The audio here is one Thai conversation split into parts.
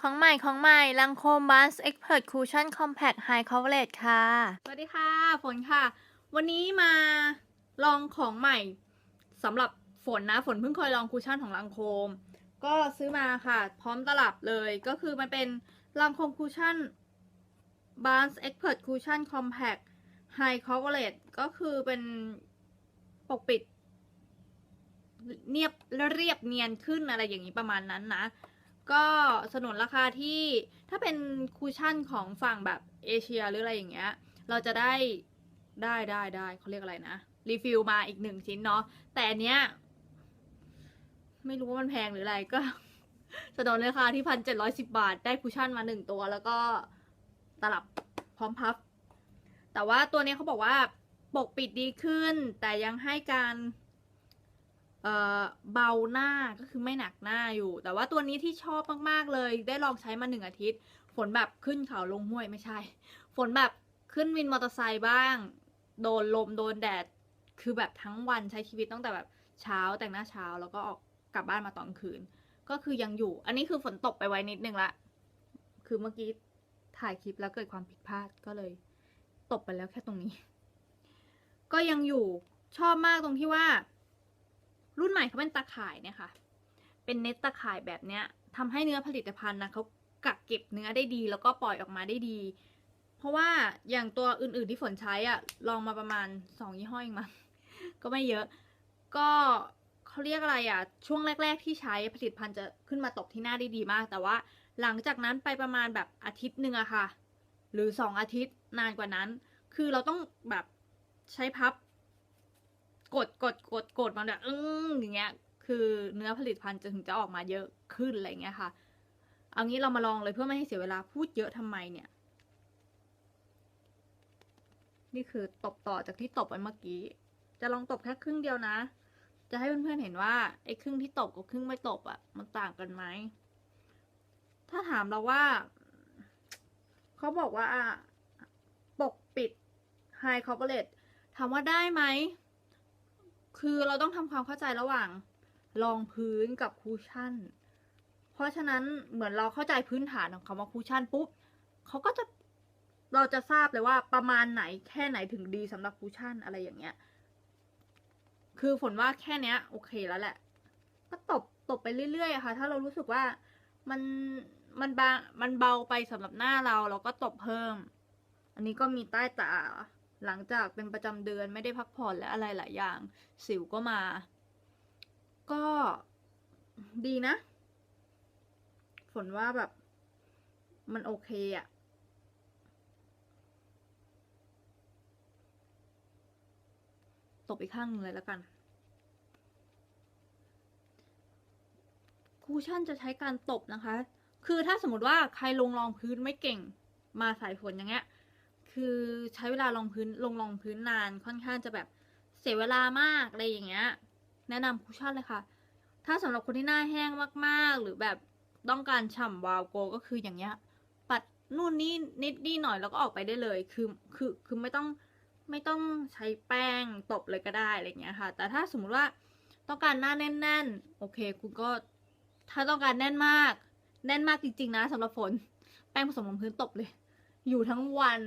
ของใหม่ของใหม่ลังโคมบัสเอ็กเพ t คูชั่นคอมแพ t ไฮคอเวเลตค่ะ สวัสดีค่ะ ฝนค่ะ วันนี้มาลองของใหม่สำหรับฝนนะ ฝนเพิ่งเคยลองคูชั่นของลังโคม ก็ซื้อมาค่ะ พร้อมตลับเลยก็คือมันเป็นลังโคมคูชั่น b a n s Expert Cushion Compact High Coverage ก็คือเป็นปกปิดเนียบเรียบเนียนขึ้นอะไรอย่างนี้ประมาณนั้นนะ ก็สนุนราคาที่ถ้าเป็นคูชั่นของฝั่งแบบเอเชียหรืออะไรอย่างเงี้ย เราจะได้ได้ได้ได้เขาเรียกอะไรนะ รีฟิลมาอีกหนึ่งชิ้นเนาะแต่อันเนี้ย ไม่รู้ว่ามันแพงหรืออะไรก็สนนราคาที่พันเจ็ดร้อยสิบาท ได้คูชั่นมาหนึ่งตัว แล้วก็ตลับพร้อมพับ แต่ว่าตัวนี้เขาบอกว่าปกปิดดีขึ้น แต่ยังให้การ เบาหน้าก็คือไม่หนักหน้าอยู่ แต่ว่าตัวนี้ที่ชอบมากๆเลย ได้ลองใช้มาหนึ่งอาทิตย์ ฝนแบบขึ้นเขาลงห้วยไม่ใช่ ฝนแบบขึ้นวินมอเตอร์ไซค์บ้าง โดนลมโดนแดด คือแบบทั้งวันใช้ชีวิตตั้งแต่แบบเช้าแต่งหน้าเช้าแล้วก็ออกกลับบ้านมาตอนคืน ก็คือยังอยู่ อันนี้คือฝนตกไปไว้นิดนึงละ คือเมื่อกี้ถ่ายคลิปแล้วเกิดความผิดพลาดก็เลย ตกไปแล้วแค่ตรงนี้ ก็ยังอยู่ชอบมากตรงที่ว่า รุ่นใหม่เขาเป็นตาข่ายเนี่ยค่ะ เป็นเน็ตตาข่ายแบบเนี้ยทำให้เนื้อผลิตภัณฑ์นะเขากักเก็บเนื้อได้ดี แล้วก็ปล่อยออกมาได้ดี เพราะว่าอย่างตัวอื่นๆที่ฝนใช้อะลองมาประมาณสองยี่ห้อเองมั้งก็ไม่เยอะ ก็เขาเรียกอะไรอะช่วงแรก ๆ ที่ใช้ผลิตภัณฑ์จะขึ้นมาตกที่หน้าได้ดีมาก แต่ว่าหลังจากนั้นไปประมาณแบบอาทิตย์หนึ่งอะค่ะ หรือสองอาทิตย์นานกว่านั้น คือเราต้องแบบใช้พับ กดกดกดกดมันแบบอึ้งอย่างเงี้ย คือเนื้อผลิตภัณฑ์จะถึงจะออกมาเยอะขึ้นอะไรเงี้ยค่ะ เอางี้เรามาลองเลยเพื่อไม่ให้เสียเวลาพูดเยอะทำไมเนี่ย นี่คือตบต่อจากที่ตบไปเมื่อกี้ จะลองตบแค่ครึ่งเดียวนะ จะให้เพื่อนๆเห็นว่าไอ้ครึ่งที่ตบกับครึ่งไม่ตบอะ่ะ มันต่างกันไหม ถ้าถามเราว่า เขาบอกว่าปกปิด High Coverage ถามว่าได้ไหม คือเราต้องทำความเข้าใจระหว่างรองพื้นกับคูชั่น เพราะฉะนั้นเหมือนเราเข้าใจพื้นฐานของคำว่าคูชั่นปุ๊บเขาก็จะเราจะทราบเลยว่าประมาณไหนแค่ไหนถึงดีสำหรับคูชั่นอะไรอย่างเงี้ย คือฝนว่าแค่เนี้ย โอเคแล้วแหละ ก็ตบตบไปเรื่อยๆค่ะ ถ้าเรารู้สึกว่ามันมันบางมันเบาไปสำหรับหน้าเราเราก็ตบเพิ่ม อันนี้ก็มีใต้ตา หลังจากเป็นประจำเดือนไม่ได้พักผ่อนและอะไรหลายอย่าง สิวก็มา ก็ดีนะ ฝนว่าแบบ มันโอเคอะตบอีกข้างหนึ่งเลยแล้วกัน คูชั่นจะใช้การตบนะคะ คือถ้าสมมติว่าใครลงรองพื้นไม่เก่ง มาสายฝนอย่างเงี้ย คือใช้เวลาลงพื้นลงรองพื้นนานค่อนข้างจะแบบเสียเวลามากอะไรอย่างเงี้ย แนะนำคุชชั่นเลยค่ะ ถ้าสำหรับคนที่หน้าแห้งมากๆ หรือแบบต้องการฉ่ำวาวโกก็คืออย่างเงี้ย ปัดนู่นนี่นิดนี่หน่อยแล้วก็ออกไปได้เลย คือคือคือไม่ต้องไม่ต้องใช้แป้งตบเลยก็ได้อะไรเงี้ยค่ะ แต่ถ้าสมมติว่าต้องการหน้าแน่น ๆ โอเค คุณก็ถ้าต้องการแน่นมาก แน่นมากจริง ๆ นะสำหรับฝน แป้งผสมลงพื้นตบเลย อยู่ทั้งวัน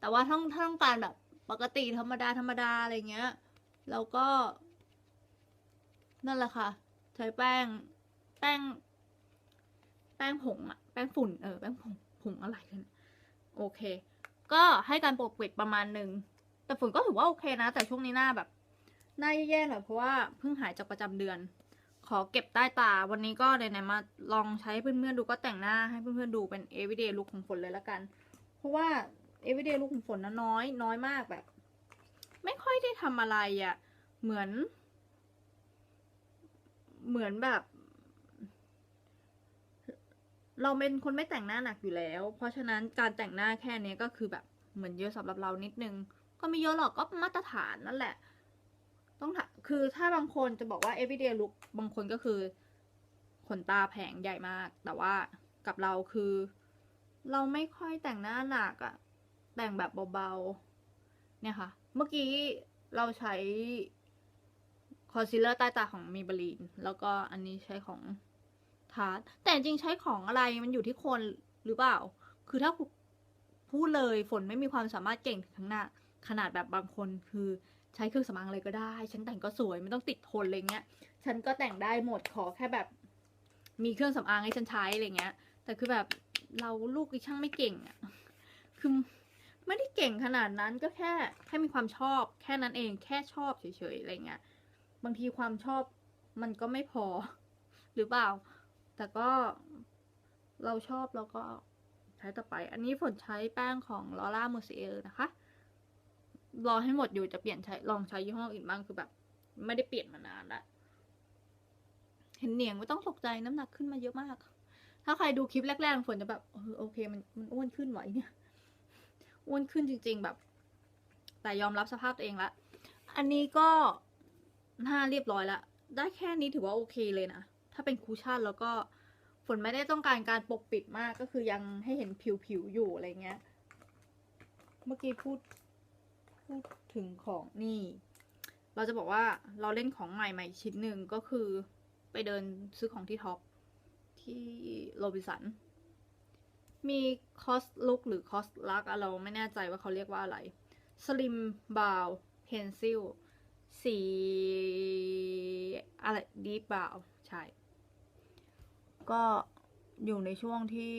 แต่ว่าถ้าถ้าต้องการแบบปกติธรรมดาธรรมดาอะไรเงี้ยแล้วก็ นั่นแหละค่ะ ใช้แป้ง แป้ง แป้งผงอะแป้งฝุ่น เออ แป้งผงผงอะไรกันยโอเค ก็ให้การปกปิดประมาณหนึ่ง แต่ฝุ่นก็ถือว่าโอเคนะ แต่ช่วงนี้หน้าแบบ หน้าแย่ๆหน่อยเพราะว่าเพิ่งหายจากประจำเดือน ขอเก็บใต้ตา วันนี้ก็ไหนๆมาลองใช้เพื่อนๆดูก็แต่งหน้าให้เพื่อนๆดูเป็น everyday look ของฝนเลยละกัน เพราะว่า everyday look ของฝนนะน้อย น้อยมากแบบ ไม่ค่อยได้ทำอะไรอะ่ะ เหมือน เหมือนแบบ เราเป็นคนไม่แต่งหน้าหนักอยู่แล้ว เพราะฉะนั้นการแต่งหน้าแค่นี้ก็คือแบบเหมือนเยอะสำหรับเรานิดนึง ก็ไม่เยอะหรอกก็มาตรฐานนั่นแหละ ต้องคือถ้าบางคนจะบอกว่า everyday look บางคนก็คือขนตาแผงใหญ่มาก แต่ว่ากับเราคือ เราไม่ค่อยแต่งหน้าหนักอะ แต่งแบบเบาๆ เนี่ยค่ะ เมื่อกี้เราใช้คอนซีลเลอร์ใต้ตาของมีบลีน แล้วก็อันนี้ใช้ของทาร์จแต่จริงใช้ของอะไรมันอยู่ที่คนหรือเปล่า คือถ้าพูดเลยฝนไม่มีความสามารถเก่งถึงขนาดขนาดแบบบางคนคือใช้เครื่องสำอางอะไรก็ได้ ฉันแต่งก็สวยไม่ต้องติดทนอะไรเงี้ย ฉันก็แต่งได้หมดขอแค่แบบ มีเครื่องสำอางให้ฉันใช้อะไรเงี้ย แต่คือแบบเราลูกช่างไม่เก่งอะคือ ไม่ได้เก่งขนาดนั้นก็แค่แค่มีความชอบ แค่นั้นเองแค่ชอบเฉยๆอะไรเงี้ยบางทีความชอบมันก็ไม่พอ หรือเปล่า แต่ก็เราชอบเราก็ใช้ต่อไป อันนี้ฝนใช้แป้งของลอร่ามูเซลนะคะ รอให้หมดอยู่จะเปลี่ยนใช้ลองใช้ยี่ห้ออื่นบ้างคือแบบ ไม่ได้เปลี่ยนมานานละเห็นเหนียงไม่ต้องตกใจน้ำหนักขึ้นมาเยอะมาก ถ้าใครดูคลิปแรกๆฝนจะแบบโอเคมันมันอ้วนขึ้นไหวเนี่ย อ้วนขึ้นจริง ๆ แบบ แต่ยอมรับสภาพตัวเองละ อันนี้ก็หน้าเรียบร้อยละได้แค่นี้ถือว่าโอเคเลยนะ ถ้าเป็นคูชั่นแล้วก็ฝนไม่ได้ต้องการการปกปิดมากก็คือยังให้เห็นผิวๆอยู่อะไรเงี้ย เมื่อกี้พูดพูดถึงของนี่ เราจะบอกว่าเราเล่นของใหม่ใหม่ชิ้นหนึ่งก็คือไปเดินซื้อของที่ท็อปที่โรบิสัน มีคอสลุกหรือคอสลักเราไม่แน่ใจว่าเขาเรียกว่าอะไรสลิมบาวเพนซิลสีอะไรดีบาวใช่ ก็อยู่ในช่วงที่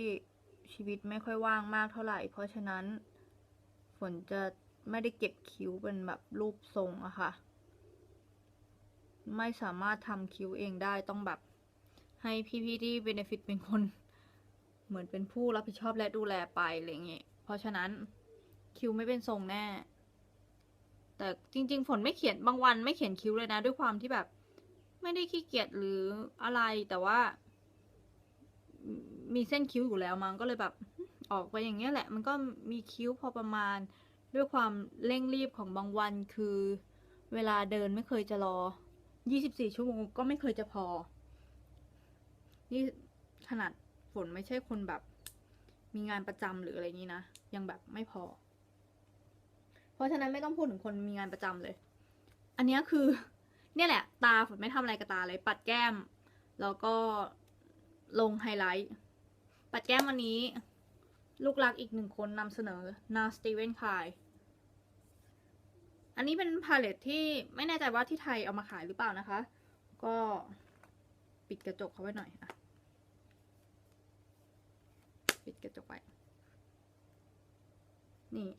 ชีวิตไม่ค่อยว่างมากเท่าไหร่ เพราะฉะนั้น ฝนจะไม่ได้เก็บคิ้วเป็นแบบรูปทรงอะค่ะ ไม่สามารถทำคิ้วเองได้ต้องแบบให้พี่ๆที่เบนฟิตเป็นคน เหมือนเป็นผู้รับผิดชอบและดูแลไปอะไรเงี้ยเพราะฉะนั้นคิวไม่เป็นทรงแน่ แต่จริง ๆ ฝนไม่เขียนบางวันไม่เขียนคิ้วเลยนะ ด้วยความที่แบบ ไม่ได้ขี้เกียจหรืออะไรแต่ว่า มีเส้นคิ้วอยู่แล้วมันก็เลยแบบออกไปอย่างเงี้ยแหละ มันก็มีคิ้วพอประมาณด้วยความเร่งรีบของบางวันคือ เวลาเดินไม่เคยจะรอ 24 ชั่วโมงก็ไม่เคยจะพอ นี่ขนาด ฝนไม่ใช่คนแบบ มีงานประจำหรืออะไรนี้นะ ยังแบบไม่พอ เพราะฉะนั้นไม่ต้องพูดถึงคนมีงานประจำเลย อันนี้คือ เนี่ยแหละ ตาฝนไม่ทำอะไรกับตาเลย ปัดแก้ม แล้วก็ลงไฮไลท์ ปัดแก้มวันนี้ ลูกรักอีกหนึ่งคนนำเสนอนาสตีเวนคายอันนี้เป็นพาเลตที่ไม่แน่ใจว่าที่ไทยเอามาขายหรือเปล่านะคะ ก็ปิดกระจกเขาไว้หน่อยอะ ปิดกระจกไว้ นี่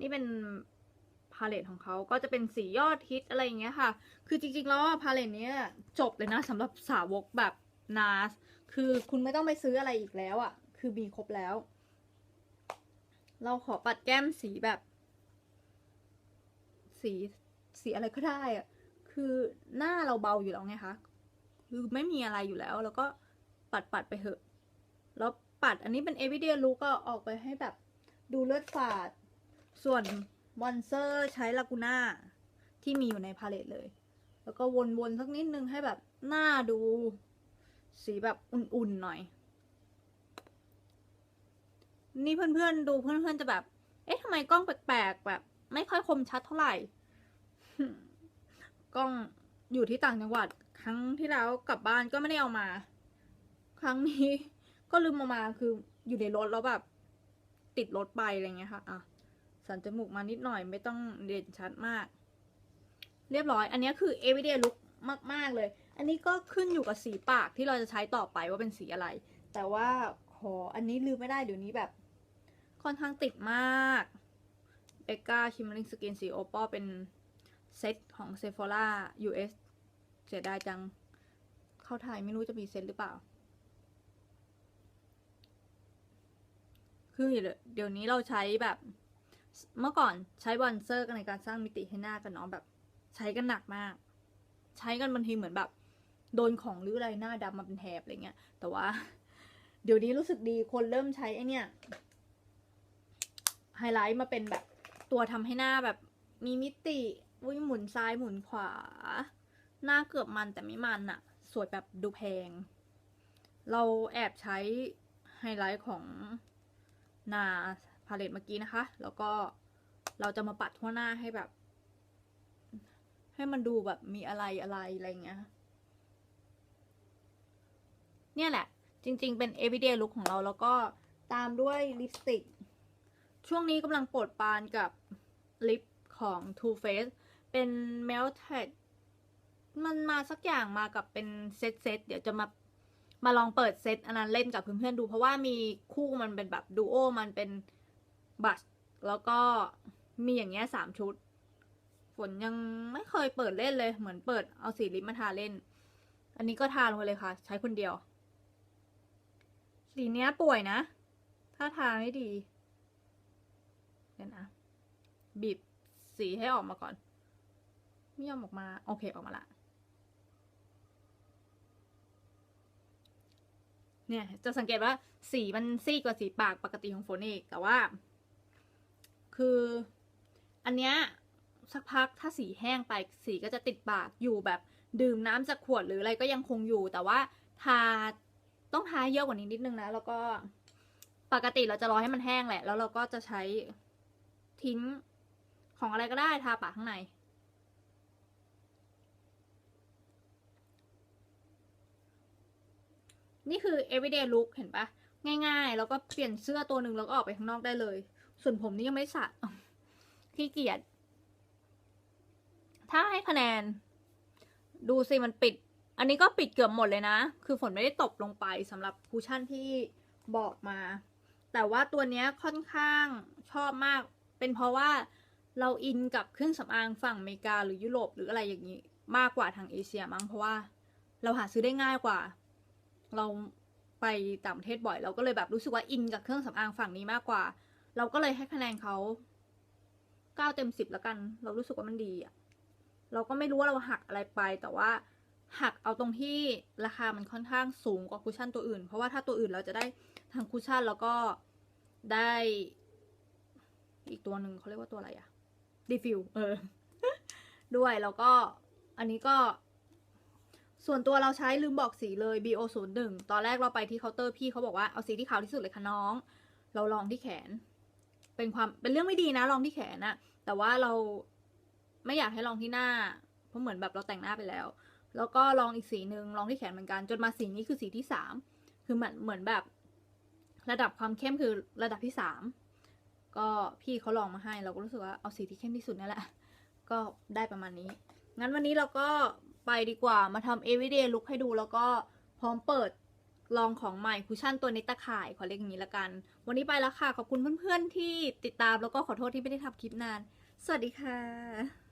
นี่เป็นพาเลตของเขาก็จะเป็นสียอดฮิตอะไรอย่างเงี้ยค่ะ คือจริงๆ แล้วพาเลตเนี้ยจบเลยนะสำหรับสาวกแบบนาสคือคุณไม่ต้องไปซื้ออะไรอีกแล้วอะ่ะ คือมีครบแล้ว เราขอปัดแก้มสีแบบ สีสีอะไรก็ได้อะ่ะ คือหน้าเราเบาอยู่แล้วไงคะ คือไม่มีอะไรอยู่แล้ว แล้วก็ปัดปัดไปเถอะ แล้วปัดอันนี้เป็น everyday look ก็ออกไปให้แบบดูเลือดฝาด ส่วนมอนเซอร์ใช้ลากูน่าที่มีอยู่ในพาเลตเลย แล้วก็วนๆสักนิดนึงให้แบบหน้าดู สีแบบอุ่นๆหน่อย นี่เพื่อนๆดูเพื่อนๆจะแบบ เอ๊ะทำไมกล้องแปลกๆแบบ ไม่ค่อยคมชัดเท่าไหร่ กล้องอยู่ที่ต่างจังหวัด ครั้งที่แล้วกลับบ้านก็ไม่ได้เอามา ครั้งนี้ ก็ลืมเอามาคืออยู่ในรถแล้วแบบ ติดรถไปอะไรเงี้ยค่ะ อะ สันจมูกมานิดหน่อยไม่ต้องเด่นชัดมาก เรียบร้อย อันนี้คือ everyday look มาก ๆ เลย อันนี้ก็ขึ้นอยู่กับสีปากที่เราจะใช้ต่อไปว่าเป็นสีอะไร แต่ว่าขออันนี้ลืมไม่ได้เดี๋ยวนี้แบบ ค่อนข้างติดมากเบก a าชิม m ริงสกินสีโอปอเป็นเซตของ Sephora US เสียดายจัง เข้าไทยไม่รู้จะมีเซตหรือเปล่า คือเดี๋ยวนี้เราใช้แบบเมื่อก่อนใช้บอนเซอร์กันในการสร้างมิติให้หน้ากันเนาะแบบ ใช้กันหนักมาก ใช้กันบางทีเหมือนแบบ โดนของหรืออะไรหน้าดำมาเป็นแถบอะไรเงี้ย แต่ว่า เดี๋ยวนี้รู้สึกดีคนเริ่มใช้ไอเนี่ยไฮไลท์มาเป็นแบบตัวทำให้หน้าแบบ มีมิติอุ้ยหมุนซ้ายหมุนขวา หน้าเกือบมันแต่ไม่มันอะสวยแบบดูแพง เราแอบใช้ไฮไลท์ของ นาพาเลตเมื่อกี้นะคะ แล้วก็เราจะมาปัดทั่วหน้าให้แบบ ให้มันดูแบบมีอะไรอะไรอะไรเงี้ย เนี่ยแหละ จริง ๆ เป็น everyday look ของเราแล้วก็ตามด้วยลิปสติก ช่วงนี้กำลังโปรดปานกับลิปของ Too Faced เป็น melted มันมาสักอย่างมากับเป็นเซตเซตเดี๋ยวจะมา มาลองเปิดเซตอันนั้นเล่นกับเพื่อนๆดู เพราะว่ามีคู่มันเป็นแบบดูโอมันเป็นบัชแล้วก็มีอย่างเงี้ยสามชุด ฝนยังไม่เคยเปิดเล่นเลย เหมือนเปิดเอาสีลิปมาทาเล่น อันนี้ก็ทาลงไปเลยค่ะ ใช้คนเดียว สีเนี้ยป่วยนะ ถ้าทาไม่ดีเดี๋ยวนะบีบสีให้ออกมาก่อนไม่ยอมออกมา โอเคออกมาละ เนี่ยจะสังเกตว่าสีมันซีดกว่าสีปากปกติของฝนอีกแต่ว่า คือ อันเนี้ยสักพักถ้าสีแห้งไปสีก็จะติดปากอยู่แบบดื่มน้ำจากขวดหรืออะไรก็ยังคงอยู่ แต่ว่าทาต้องทาเยอะกว่านี้นิดนึงนะ แล้วก็ปกติเราจะรอให้มันแห้งแหละ แล้วเราก็จะใช้ทิ้งของอะไรก็ได้ทาปากข้างใน นี่คือ everyday look เห็นปะง่ายๆ แล้วก็เปลี่ยนเสื้อตัวหนึ่งแล้วก็ออกไปข้างนอกได้เลย ส่วนผมนี่ยังไม่สระขี้เกียจถ้าให้คะแนน ดูสิมันปิด อันนี้ก็ปิดเกือบหมดเลยนะ คือฝนไม่ได้ตบลงไปสำหรับคูชั่นที่บอกมา แต่ว่าตัวนี้ค่อนข้างชอบมาก เป็นเพราะว่าเราอินกับเครื่องสำอางฝั่งอเมริกาหรือยุโรปหรืออะไรอย่างนี้ มากกว่าทางเอเชียมั้งเพราะว่า เราหาซื้อได้ง่ายกว่า เราไปต่างประเทศบ่อย เราก็เลยแบบรู้สึกว่าอินกับเครื่องสำอางฝั่งนี้มากกว่า เราก็เลยให้คะแนนเขาเก้าเต็มสิบแล้วกัน เรารู้สึกว่ามันดีอะเราก็ไม่รู้ว่าเราหักอะไรไป แต่ว่าหักเอาตรงที่ราคามันค่อนข้างสูงกว่าคุชชั่นตัวอื่น เพราะว่าถ้าตัวอื่นเราจะได้ทางคุชชั่นแล้วก็ได้อีกตัวหนึ่งเขาเรียกว่าตัวอะไรอะรีฟิลเออ ด้วยแล้วก็อันนี้ก็ ส่วนตัวเราใช้ลืมบอกสีเลย BO 0 1 ตอนแรกเราไปที่เคาน์เตอร์พี่เขาบอกว่าเอาสีที่ขาวที่สุดเลยค่ะน้อง เราลองที่แขน เป็นความเป็นเรื่องไม่ดีนะ ลองที่แขนนะแต่ว่าเราไม่อยากให้ลองที่หน้า เพราะเหมือนแบบเราแต่งหน้าไปแล้ว แล้วก็ลองอีกสีหนึ่งลองที่แขนเหมือนกัน จนมาสีนี้คือสีที่สามคือเหมือนเหมือนแบบ ระดับความเข้มคือระดับที่สามก็พี่เขาลองมาให้เราก็รู้สึกว่าเอาสีที่เข้มที่สุดนั่นแหละ ก็ได้ประมาณนี้ งั้นวันนี้เราก็ ไปดีกว่า มาทำ everyday look ให้ดูแล้วก็พร้อมเปิดลองของใหม่คุชชั่นตัวนี้ตะข่ายขอเรียกอย่างนี้ละกัน วันนี้ไปแล้วค่ะ ขอบคุณเพื่อนๆที่ติดตามแล้วก็ขอโทษที่ไม่ได้ทำคลิปนาน สวัสดีค่ะ